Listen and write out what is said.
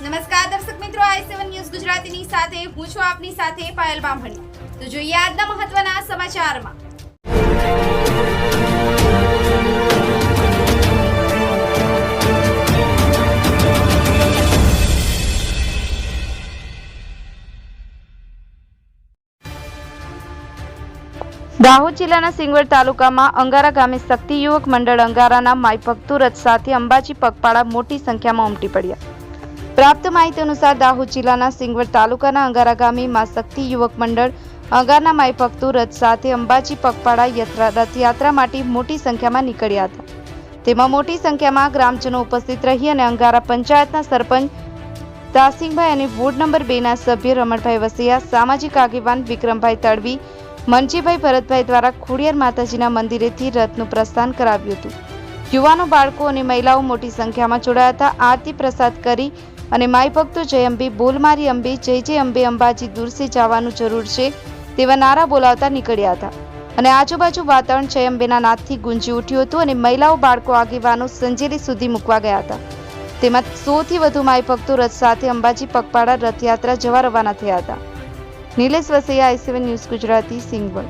નમસ્કાર દર્શક મિત્રો, આઈ સેવન ન્યૂઝ ગુજરાતીની સાથે, હું છું આપની સાથે પાયલ બામણી. તો જોઈએ આજના મહત્વના સમાચારમાં. દાહોદ જિલ્લાના સિંગવડ તાલુકામાં અંગારા ગામે શક્તિ યુવક મંડળ અંગારાના માઈ ભક્તો રથ સાથે અંબાજી પગપાળા મોટી સંખ્યામાં ઉમટી પડ્યા. પ્રાપ્ત માહિતી અનુસાર દાહોદ જિલ્લાના સિંગવડ તાલુકાના અંગારા ગામે માં શક્તિ યુવક મંડળ અંગારના માઈ ભક્તો રથ સાથે અંબાજી પગપાળા યાત્રા રથયાત્રા માટે મોટી સંખ્યામાં નીકળ્યા હતા. તેમાં મોટી સંખ્યામાં ગ્રામજનો ઉપસ્થિત રહી અને અંગારા પંચાયતના સરપંચ દાસિંગભાઈ અને વોર્ડ નંબર બેના સભ્ય રમણભાઈ વસિયા, સામાજિક આગેવાન વિક્રમભાઈ તડવી, મનજીભાઈ ભરતભાઈ દ્વારા ખોડિયાર માતાજીના મંદિરેથી રથનું પ્રસ્થાન કરાવ્યું હતું. યુવાનો, બાળકો અને મહિલાઓ મોટી સંખ્યામાં જોડાયા હતા. આરતી પ્રસાદ કરી અને માય ભક્તો જય અંબે, બોલ મારી અંબે, જય જય અંબે, અંબાજી દૂરથી જવાનું જરૂર છે તેવા નારા બોલાવતા નીકળ્યા હતા. અને આજુબાજુ વાતાવરણ જય અંબેના નાદથી ગુંજી ઉઠ્યું હતું અને મહિલાઓ, બાળકો, આગેવાનો સંજેલી સુધી મૂકવા ગયા હતા. તેમાં સોથી વધુ માઈ ભક્તો રથ સાથે અંબાજી પગપાળા રથયાત્રા જવા રવાના થયા હતા. Nilesh Vasaiya, I News Gujarati, Singvad.